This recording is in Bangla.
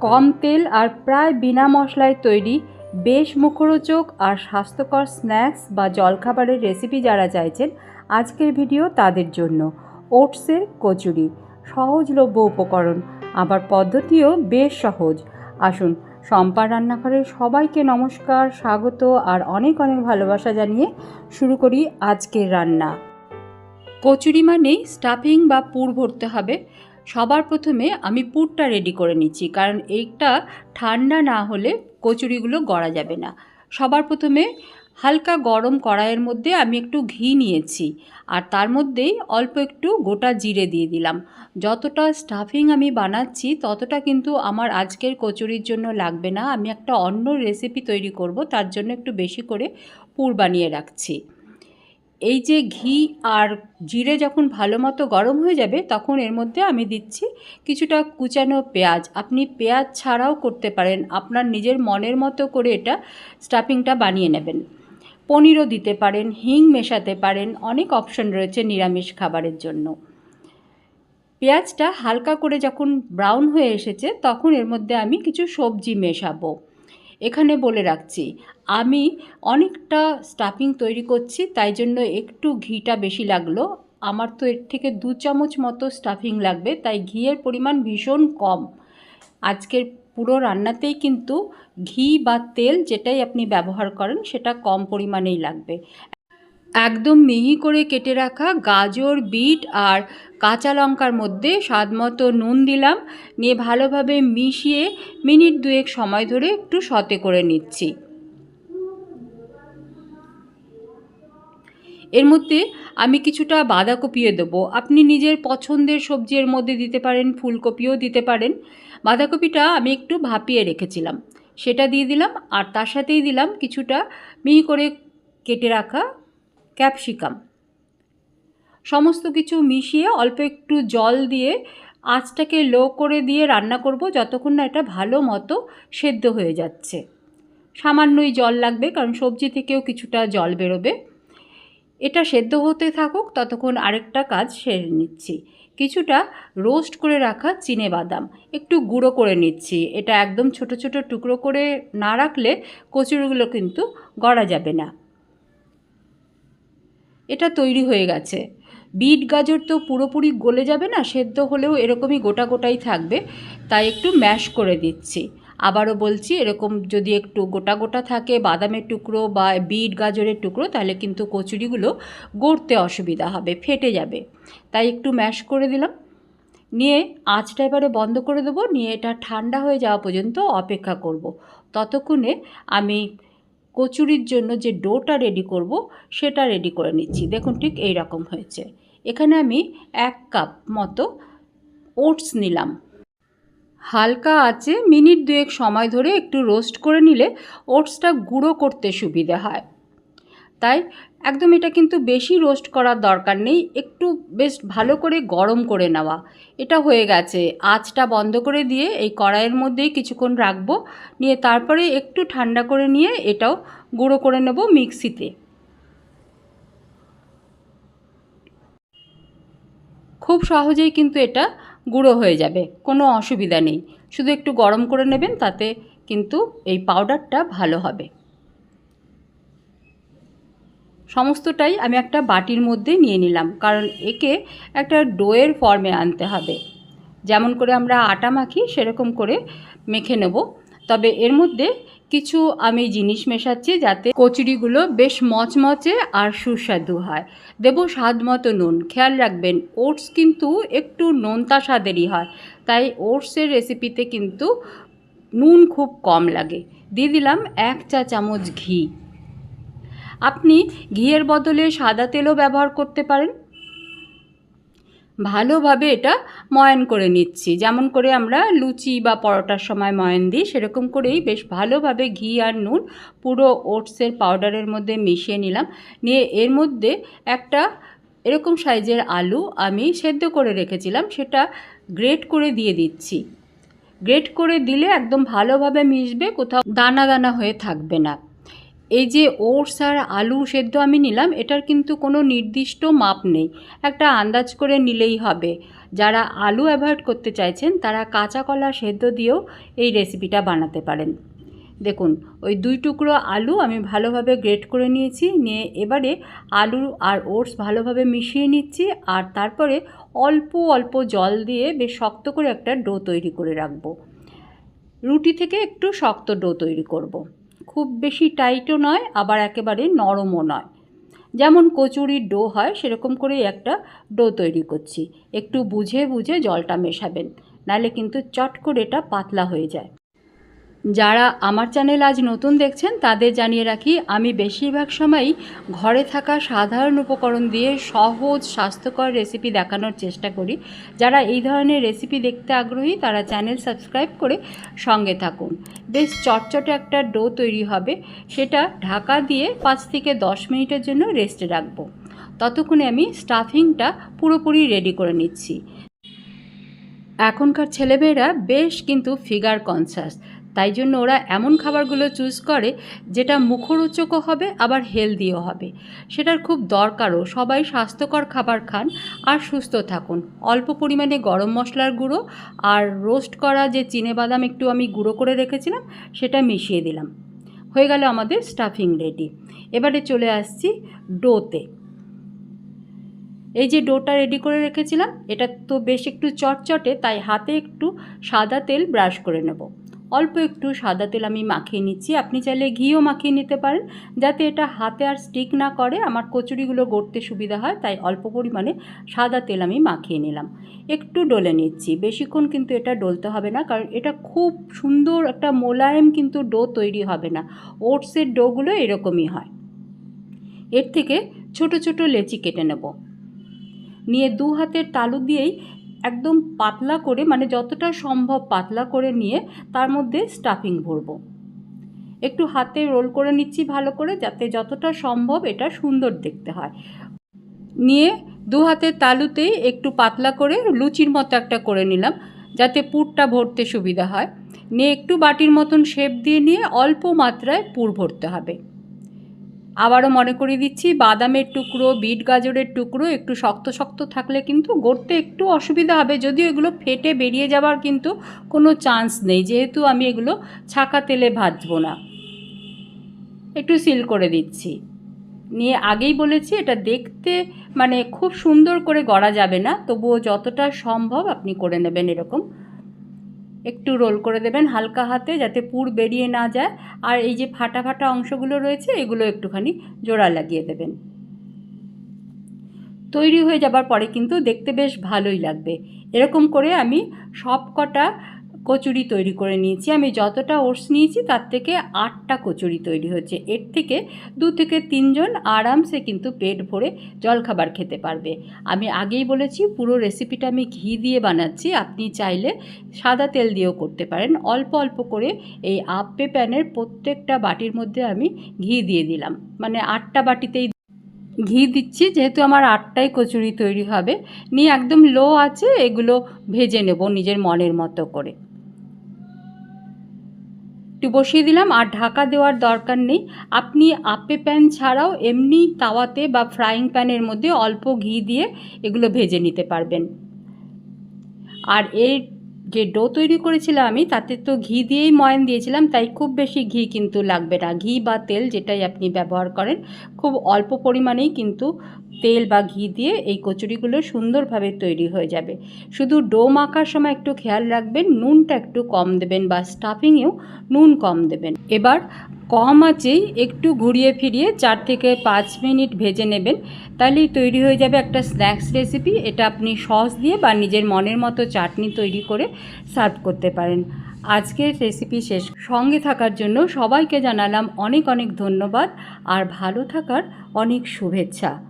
কম তেল আর প্রায় বিনা মশলায় তৈরি বেশ মুখরোচক আর স্বাস্থ্যকর স্ন্যাক্স বা জলখাবারের রেসিপি যারা চাইছেন আজকের ভিডিও তাদের জন্য। ওটসের কচুরি, সহজলভ্য উপকরণ, আবার পদ্ধতিও বেশ সহজ। আসুন সম্পার রান্নাঘরের সবাইকে নমস্কার, স্বাগত আর অনেক অনেক ভালোবাসা জানিয়ে শুরু করি আজকের রান্না। কচুরি মানেই স্টাফিং বা পুর ভরতে হবে। সবার প্রথমে আমি পুরটা রেডি করে নিচ্ছি, কারণ এইটা ঠান্ডা না হলে কচুরিগুলো গড়া যাবে না। সবার প্রথমে হালকা গরম কড়াইয়ের মধ্যে আমি একটু ঘি নিয়েছি, আর তার মধ্যেই অল্প একটু গোটা জিরে দিয়ে দিলাম। যতটা স্টাফিং আমি বানাচ্ছি, ততটা কিন্তু আমার আজকের কচুরির জন্য লাগবে না। আমি একটা অন্য রেসিপি তৈরি করব, তার জন্য একটু বেশি করে পুর বানিয়ে রাখছি। এই যে ঘি আর জিরে যখন ভালো মতো গরম হয়ে যাবে, তখন এর মধ্যে আমি দিচ্ছি কিছুটা কুচানো পেঁয়াজ। আপনি পেঁয়াজ ছাড়াও করতে পারেন। আপনার নিজের মনের মতো করে এটা স্টাফিংটা বানিয়ে নেবেন। পনিরও দিতে পারেন, হিং মেশাতে পারেন, অনেক অপশন রয়েছে নিরামিষ খাবারের জন্য। পেঁয়াজটা হালকা করে যখন ব্রাউন হয়ে এসেছে, তখন এর মধ্যে আমি কিছু সবজি মেশাবো। এখানে বলে রাখছি আমি অনেকটা স্টাফিং তৈরি করছি, তাই জন্য একটু ঘিটা বেশি লাগল। আমার তো এর থেকে দু চামচ মতো স্টাফিং লাগবে, তাই ঘিয়ের পরিমাণ ভীষণ কম। আজকের পুরো রান্নাতেই কিন্তু ঘি বা তেল যেটাই আপনি ব্যবহার করেন, সেটা কম পরিমাণেই লাগবে। একদম মিহি করে কেটে রাখা গাজর, বিট আর কাঁচা লঙ্কার মধ্যে স্বাদমতো নুন দিলাম। নিয়ে ভালোভাবে মিশিয়ে মিনিট দুয়েক সময় ধরে একটু সতে করে নিচ্ছি। এর মধ্যে আমি কিছুটা বাঁধাকপিও দেবো। আপনি নিজের পছন্দের সবজি এর মধ্যে দিতে পারেন, ফুলকপিও দিতে পারেন। বাঁধাকপিটা আমি একটু ভাপিয়ে রেখেছিলাম। সেটা দিয়ে দিলাম আর তার সাথেই দিলাম কিছুটা মিহি করে কেটে রাখা ক্যাপসিকাম। সমস্ত কিছু মিশিয়ে অল্প একটু জল দিয়ে আঁচটাকে লো করে দিয়ে রান্না করব যতক্ষণ না এটা ভালো মতো সেদ্ধ হয়ে যাচ্ছে। সামান্যই জল লাগবে কারণ সবজি থেকেও কিছুটা জল বেরোবে। এটা সেদ্ধ হতে থাকুক, ততক্ষণ আরেকটা কাজ সেরে নিচ্ছি। কিছুটা রোস্ট করে রাখা চিনে বাদাম, একটু গুঁড়ো করে নিচ্ছি। এটা একদম ছোট ছোট টুকরো করে না রাখলে কচুরিগুলো কিন্তু গড়া যাবে না। এটা তৈরি হয়ে গেছে। বিট গাজর তো পুরোপুরি গলে যাবে না, সেদ্ধ হলেও এরকমই গোটা গোটাই থাকবে, তাই একটু ম্যাশ করে দিচ্ছি। আবারও বলছি, এরকম যদি একটু গোটা গোটা থাকে, বাদামের টুকরো বা বিট, গাজরের টুকরো, তাহলে কিন্তু কচুরিগুলো গড়তে অসুবিধা হবে, ফেটে যাবে। তাই একটু ম্যাশ করে দিলাম। নিয়ে আঁচটা এবারে বন্ধ করে দেবো, নিয়ে এটা ঠান্ডা হয়ে যাওয়া পর্যন্ত অপেক্ষা করব। ততক্ষণে আমি কচুরির জন্য যে ডোটা রেডি করব, সেটা রেডি করে নিচ্ছি। দেখুন ঠিক এই রকম হয়েছে। এখানে আমি এক কাপ মতো ওটস নিলাম। হালকা আছে, মিনিট দুয়েক সময় ধরে একটু রোস্ট করে নিলে ওটসটা গুঁড়ো করতে সুবিধে হয়। তাই একদম এটা কিন্তু বেশি রোস্ট করার দরকার নেই, একটু বেশ ভালো করে গরম করে নেওয়া। এটা হয়ে গেছে, আঁচটা বন্ধ করে দিয়ে এই কড়াইয়ের মধ্যেই কিছুক্ষণ রাখব, নিয়ে তারপরে একটু ঠান্ডা করে নিয়ে এটাও গুঁড়ো করে নেব মিক্সিতে। খুব সহজেই কিন্তু এটা গুঁড়ো হয়ে যাবে, কোনো অসুবিধা নেই। শুধু একটু গরম করে নেবেন, তাতে কিন্তু এই পাউডারটা ভালো হবে। সমস্তটাই আমি একটা বাটির মধ্যে নিয়ে নিলাম, কারণ একে একটা ডোয়ের ফর্মে আনতে হবে। যেমন করে আমরা আটা মাখি, সেরকম করে মেখে নেব। তবে এর মধ্যে কিছু আমি জিনিস মেশাচ্ছি যাতে কচুরিগুলো বেশ মচমচে আর সুস্বাদু হয়। দেবো স্বাদ মতো নুন। খেয়াল রাখবেন, ওটস কিন্তু একটু নোনতা স্বাদেরই হয়। তাই ওটসের রেসিপিতে কিন্তু নুন খুব কম লাগে। দিয়ে দিলাম এক চা চামচ ঘি। আপনি ঘিয়ের বদলে সাদা তেলও ব্যবহার করতে পারেন। ভালোভাবে এটা ময়ান করে নিচ্ছি। যেমন করে আমরা লুচি বা পরোটার সময় ময়ন দিই, সেরকম করেই বেশ ভালোভাবে ঘি আর নুন পুরো ওটসের পাউডারের মধ্যে মিশিয়ে নিলাম। নিয়ে এর মধ্যে একটা এরকম সাইজের আলু আমি সেদ্ধ করে রেখেছিলাম, সেটা গ্রেট করে দিয়ে দিচ্ছি। গ্রেট করে দিলে একদম ভালোভাবে মিশবে, কোথাও দানা দানা হয়ে থাকবে না। এই যে ওটস আর আলু সেদ্ধ আমি নিলাম, এটার কিন্তু কোনো নির্দিষ্ট মাপ নেই। একটা আন্দাজ করে নিলেই হবে। যারা আলু অ্যাভয়েড করতে চাইছেন, তারা কাঁচা কলা সেদ্ধ দিয়েও এই রেসিপিটা বানাতে পারেন। দেখুন, ওই দুই টুকরো আলু আমি ভালোভাবে গ্রেট করে নিয়েছি, নিয়ে এবারে আলু আর ওটস ভালোভাবে মিশিয়ে নিচ্ছি, আর তারপরে অল্প অল্প জল দিয়ে বেশ শক্ত করে একটা ডো তৈরি করে রাখব। রুটি থেকে একটু শক্ত ডো তৈরি করব। খুব বেশি টাইটও নয়, আবার একেবারে নরমও নয়। যেমন কচুরির ডো হয়, সেরকম করেই একটা ডো তৈরি করছি। একটু বুঝে বুঝে জলটা মেশাবেন, নাহলে কিন্তু চট করে এটা পাতলা হয়ে যায়। যারা আমার চ্যানেল আজ নতুন দেখছেন, তাদের জানিয়ে রাখি, আমি বেশিরভাগ সময়ই ঘরে থাকা সাধারণ উপকরণ দিয়ে সহজ, স্বাস্থ্যকর রেসিপি দেখানোর চেষ্টা করি। যারা এই ধরনের রেসিপি দেখতে আগ্রহী, তারা চ্যানেল সাবস্ক্রাইব করে সঙ্গে থাকুন। বেশ চটচটে একটা ডো তৈরি হবে, সেটা ঢাকা দিয়ে পাঁচ থেকে দশ মিনিটের জন্য রেস্টে রাখব। ততক্ষণে আমি স্টাফিংটা পুরোপুরি রেডি করে নিচ্ছি। এখনকার ছেলেমেয়েরা বেশ কিন্তু ফিগার কনসাস তাই জন্য ওরা এমন খাবারগুলো চুজ করে যেটা মুখরোচকও হবে, আবার হেলদিও হবে। সেটার খুব দরকারও। সবাই স্বাস্থ্যকর খাবার খান আর সুস্থ থাকুন। অল্প পরিমাণে গরম মশলার গুঁড়ো আর রোস্ট করা যে বাদাম একটু আমি গুঁড়ো করে রেখেছিলাম, সেটা মিশিয়ে দিলাম। হয়ে গেল আমাদের স্টাফিং রেডি এবারে চলে আসছি ডোতে। এই যে ডোটা রেডি করে রেখেছিলাম, এটা তো বেশ একটু চটচটে, তাই হাতে একটু সাদা তেল ব্রাশ করে নেব। অল্প একটু সাদা তেল আমি মাখিয়ে নিচ্ছি। আপনি চাইলে ঘিও মাখিয়ে নিতে পারেন, যাতে এটা হাতে আর স্টিক না করে। আমার কচুরিগুলো গড়তে সুবিধা হয়, তাই অল্প পরিমাণে সাদা তেল আমি মাখিয়ে নিলাম। একটু ডলে নিচ্ছি। বেশিক্ষণ কিন্তু এটা ডলতে হবে না, কারণ এটা খুব সুন্দর একটা মোলায়েম কিন্তু ডো তৈরি হবে না। ওটসের ডোগুলো এরকমই হয়। এর থেকে ছোট ছোট লেচি কেটে নেব। নিয়ে দু হাতের তালু দিয়েই একদম পাতলা করে মানে যতটা সম্ভব পাতলা করে নিয়ে তার মধ্যে স্টাফিং ভরবো। একটু হাতে রোল করে নিচ্ছি ভালো করে, যাতে যতটা সম্ভব এটা সুন্দর দেখতে হয়। নিয়ে দু হাতের তালুতেই একটু পাতলা করে লুচির মতো একটা করে নিলাম, যাতে পুরটা ভরতে সুবিধা হয়। নিয়ে একটু বাটির মতন শেপ দিয়ে নিয়ে অল্প মাত্রায় পুর ভরতে হবে। আবারও মনে করিয়ে দিচ্ছি, বাদামের টুকরো, বিট গাজরের টুকরো একটু শক্ত শক্ত থাকলে কিন্তু গড়তে একটু অসুবিধা হবে। যদিও এগুলো ফেটে বেরিয়ে যাবার কিন্তু কোনো চান্স নেই, যেহেতু আমি এগুলো ছাকা তেলে ভাজবো না। একটু সিল করে দিচ্ছি। নিয়ে আগেই বলেছি, এটা দেখতে মানে খুব সুন্দর করে গড়া যাবে না, তবুও যতটা সম্ভব আপনি করে নেবেন এরকম। একটু রোল করে দেবেন হালকা হাতে যাতে পুর বেরিয়ে না যায়। আর এই যে ফাটা ফাটা অংশগুলো রয়েছে, এগুলো একটুখানি জোড়া লাগিয়ে দেবেন। তৈরি হয়ে যাবার পরে কিন্তু দেখতে বেশ ভালোই লাগবে। এরকম করে আমি সব কটা কচুরি তৈরি করে নিয়েছি। আমি যতটা ওটস নিয়েছি, তার থেকে আটটা কচুরি তৈরি হচ্ছে। এর থেকে দু থেকে তিনজন আরামসে কিন্তু পেট ভরে জলখাবার খেতে পারবে। আমি আগেই বলেছি, পুরো রেসিপিটা আমি ঘি দিয়ে বানাচ্ছি। আপনি চাইলে সাদা তেল দিয়েও করতে পারেন। অল্প অল্প করে এই আপে প্যানের প্রত্যেকটা বাটির মধ্যে আমি ঘি দিয়ে দিলাম। মানে আটটা বাটিতেই ঘি দিচ্ছি, যেহেতু আমার আটটাই কচুরি তৈরি হবে। নিয়ে একদম লো আছে, এগুলো ভেজে নেব নিজের মনের মতো করে। একটু বসিয়ে দিলাম আর ঢাকা দেওয়ার দরকার নেই। আপনি আপে প্যান ছাড়াও এমনি তাওয়াতে বা ফ্রাইং প্যানের মধ্যে অল্প ঘি দিয়ে এগুলো ভেজে নিতে পারবেন। আর এর যে ডো তৈরি করেছিলাম আমি, তাতে তো ঘি দিয়েই ময়ান দিয়েছিলাম, তাই খুব বেশি ঘি কিন্তু লাগবে না। ঘি বা তেল যেটাই আপনি ব্যবহার করেন, খুব অল্প পরিমাণেই কিন্তু তেল বা ঘি দিয়ে এই কচুরিগুলো সুন্দরভাবে তৈরি হয়ে যাবে। শুধু ডো মাখার সময় একটু খেয়াল রাখবেন, নুনটা একটু কম দেবেন বা স্টাফিংয়েও নুন কম দেবেন। এবার কম আঁচেই একটু ঘুরিয়ে ফিরিয়ে চার থেকে পাঁচ মিনিট ভেজে নেবেন। তাহলেই তৈরি হয়ে যাবে একটা স্ন্যাক্স রেসিপি। এটা আপনি সস দিয়ে বা নিজের মনের মতো চাটনি তৈরি করে সার্ভ করতে পারেন। আজকের রেসিপি শেষ। সঙ্গে থাকার জন্য সবাইকে জানালাম অনেক অনেক ধন্যবাদ। আর ভালো থাকার অনেক শুভেচ্ছা।